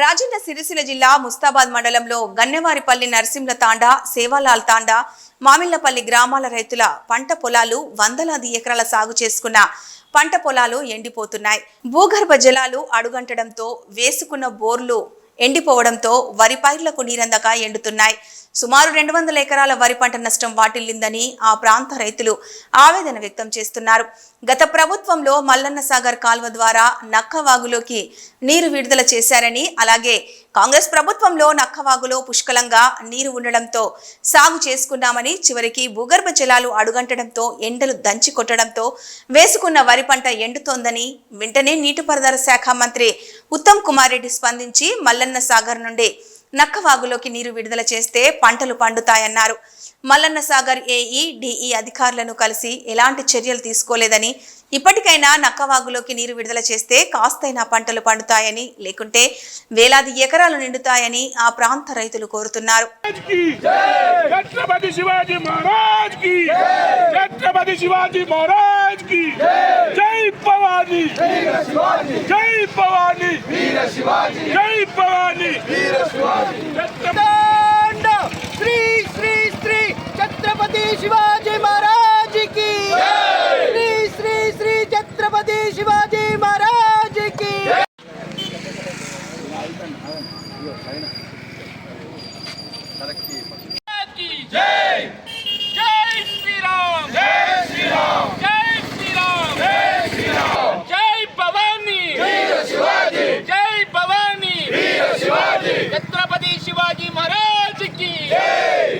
రాజన్న సిరిసిల్ల జిల్లా ముస్తాబాద్ మండలంలో గన్నెవారిపల్లి నరసింహ తాండా సేవాలాల్ తాండా మామిళ్ళపల్లి గ్రామాల రైతుల పంట పొలాలు వందలాది ఎకరాల సాగు చేసుకున్న పంట పొలాలు ఎండిపోతున్నాయి. భూగర్భ జలాలు అడుగంటడంతో వేసుకున్న బోర్లు ఎండిపోవడంతో వరి పైర్లకు నీరందక ఎండుతున్నాయి. సుమారు రెండు వందల ఎకరాల వరి పంట నష్టం వాటిల్లిందని ఆ ప్రాంత రైతులు ఆవేదన వ్యక్తం చేస్తున్నారు. గత ప్రభుత్వంలో మల్లన్న సాగర్ కాల్వ ద్వారా నక్కవాగులోకి నీరు విడుదల చేశారని అలాగే కాంగ్రెస్ ప్రభుత్వంలో నక్కవాగులో పుష్కలంగా నీరు ఉండడంతో సాగు చేసుకున్నామని చివరికి భూగర్భ జలాలు అడుగంటడంతో ఎండలు దంచి కొట్టడంతో వేసుకున్న వరి పంట ఎండుతోందని వెంటనే నీటిపారుదల శాఖ మంత్రి ఉత్తమ్ కుమార్ రెడ్డి స్పందించి మల్లన్న సాగర్ నుండి నక్కవాగులోకి నీరు విడుదల చేస్తే పంటలు పండుతాయన్నారు. మల్లన్న సాగర్ ఏఈ డిఈ అధికారులను కలిసి ఎలాంటి చర్యలు తీసుకోలేదని ఇప్పటికైనా నక్కవాగులోకి నీరు విడుదల చేస్తే కాస్తైనా పంటలు పండుతాయని లేకుంటే వేలాది ఎకరాలు నిండుతాయని ఆ ప్రాంత రైతులు కోరుతున్నారు. छत्रपति शिवाजी महाराज की। जय भवानी जय भवानी जय भवानी श्री श्री श्री छत्रपति शिवाजी महाराज। ఛత్రపతి శివాజీ మహారాజ్కి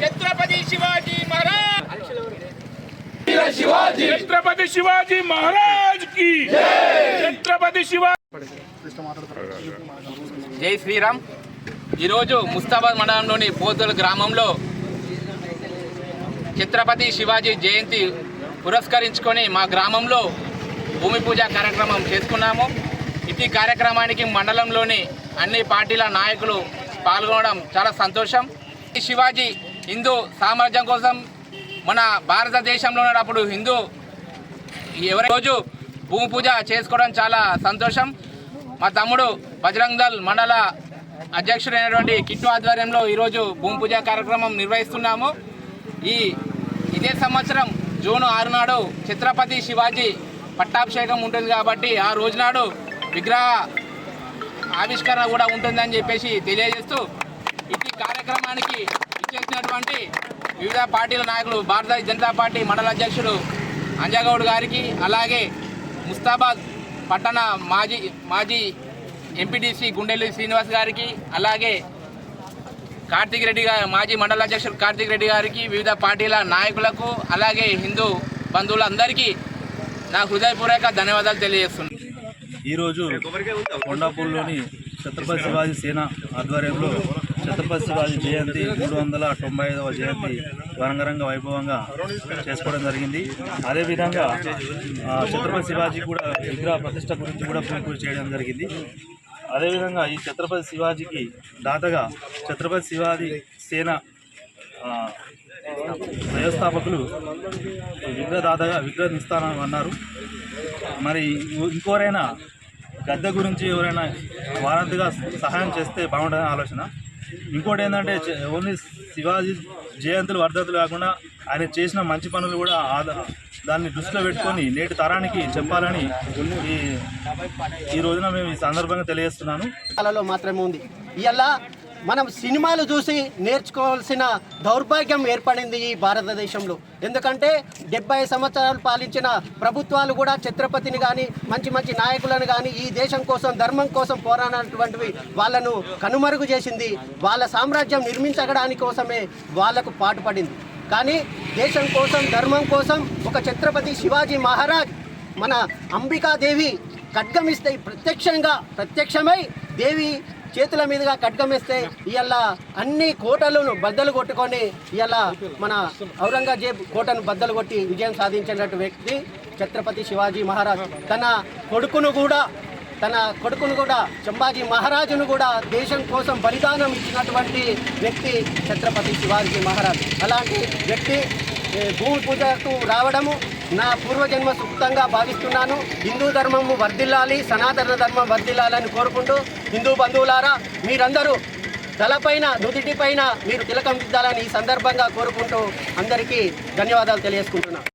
ఛత్రపతి శివాజీ మహారాజ్ శివాజీ ఛత్రపతి శివాజీ మహారాజ్కి ఛత్రపతి శివాజీ జై శ్రీరామ్. ఈరోజు ముస్తాబాద్ మండలంలోని పోతుల గ్రామంలో ఛత్రపతి శివాజీ జయంతి పురస్కరించుకొని మా గ్రామంలో భూమి పూజ కార్యక్రమం చేసుకున్నాము. ఇది కార్యక్రమానికి మండలంలోని అన్ని పార్టీల నాయకులు పాల్గొనడం చాలా సంతోషం. ఈ శివాజీ హిందూ సామ్రాజ్యం కోసం మన భారతదేశంలో ఉన్నప్పుడు హిందూ ఎవరి రోజు భూమి పూజ చేసుకోవడం చాలా సంతోషం. మా తమ్ముడు బజరంగ్ దళ్ మండల అధ్యక్షుడైనటువంటి కిట్టు ఆధ్వర్యంలో ఈరోజు భూమి పూజ కార్యక్రమం నిర్వహిస్తున్నాము. ఈ ఇదే సంవత్సరం జూన్ ఆరు నాడు ఛత్రపతి శివాజీ పట్టాభిషేకం ఉంటుంది కాబట్టి ఆ రోజు నాడు విగ్రహ ఆవిష్కరణ కూడా ఉంటుందని చెప్పేసి తెలియజేస్తూ ఈ కార్యక్రమానికి ఇచ్చేసినటువంటి వివిధ పార్టీల నాయకులు భారతీయ జనతా పార్టీ మండల అధ్యక్షుడు అంజగౌడ్ గారికి అలాగే ముస్తాబాద్ పట్టణ మాజీ మాజీ ఎంపీటీసీ గుండెల్లి శ్రీనివాస్ గారికి అలాగే కార్తీక్ రెడ్డి గారి మాజీ మండల అధ్యక్షుడు కార్తీక్ రెడ్డి గారికి వివిధ పార్టీల నాయకులకు అలాగే హిందూ బంధువులందరికీ నా హృదయపూర్వక ధన్యవాదాలు తెలియజేస్తున్నాను. ఈరోజు కొండాపూర్లోని ఛత్రపతి శివాజీ సేన ఆధ్వర్యంలో ఛత్రపతి శివాజీ జయంతి మూడు వందల తొంభై ఐదవ జయంతి రంగరంగ వైభవంగా చేసుకోవడం జరిగింది. అదేవిధంగా ఛత్రపతి శివాజీ కూడా విగ్రహ ప్రతిష్ట గురించి కూడా పూజ చేయడం జరిగింది. అదేవిధంగా ఈ ఛత్రపతి శివాజీకి దాతగా ఛత్రపతి శివాజీ సేన వ్యవస్థాపకులు విగ్రహదాతగా విగ్రహ నిస్తానం అన్నారు. మరి ఇంకోరైనా గద్దె గురించి ఎవరైనా వారంతిగా సహాయం చేస్తే బాగుంటుందని ఆలోచన. ఇంకోటి ఏంటంటే ఓన్లీ శివాజీ జయంతులు వర్ధతులు కాకుండా ఆయన చేసిన మంచి పనులు కూడా దాన్ని దృష్టిలో పెట్టుకొని నేటి తరానికి చెప్పాలని ఈ ఈ రోజున మేము ఈ సందర్భంగా తెలియజేస్తున్నాను. కళలో మాత్రమే ఉంది. ఇలా మనం సినిమాలు చూసి నేర్చుకోవాల్సిన దౌర్భాగ్యం ఏర్పడింది ఈ భారతదేశంలో. ఎందుకంటే డెబ్బై సంవత్సరాలు పాలించిన ప్రభుత్వాలు కూడా ఛత్రపతిని కానీ మంచి మంచి నాయకులను కానీ ఈ దేశం కోసం ధర్మం కోసం పోరాడినటువంటివి వాళ్ళను కనుమరుగు చేసింది. వాళ్ళ సామ్రాజ్యం నిర్మించడానికి కోసమే వాళ్ళకు పాటుపడింది. కానీ దేశం కోసం ధర్మం కోసం ఒక ఛత్రపతి శివాజీ మహారాజ్ మన అంబికాదేవి ఖడ్గమిస్తే ప్రత్యక్షంగా ప్రత్యక్షమై దేవి చేతుల మీదుగా ఖడ్గమిస్తే ఇవాళ అన్ని కోటలను బద్దలు కొట్టుకొని ఇవాళ మన ఔరంగజేబ్ కోటను బద్దలు కొట్టి విజయం సాధించినటువంటి వ్యక్తి ఛత్రపతి శివాజీ మహారాజ్. తన కొడుకును కూడా తన కొడుకును కూడా చంబాజీ మహారాజును కూడా దేశం కోసం బలిదానం ఇచ్చినటువంటి వ్యక్తి ఛత్రపతి శివాజీ మహారాజ్. అలాంటి వ్యక్తి భూమి పూజకు రావడము నా పూర్వజన్మ సుఖంగా భావిస్తున్నాను. హిందూ ధర్మము వర్ధిల్లాలి సనాతన ధర్మం వర్ధిల్లాలని కోరుకుంటూ హిందూ బంధువులారా మీరందరూ తలపైన నుదిటిపైన మీరు తిలకం దిద్దాలని ఈ సందర్భంగా కోరుకుంటూ అందరికీ ధన్యవాదాలు తెలియజేసుకుంటున్నాను.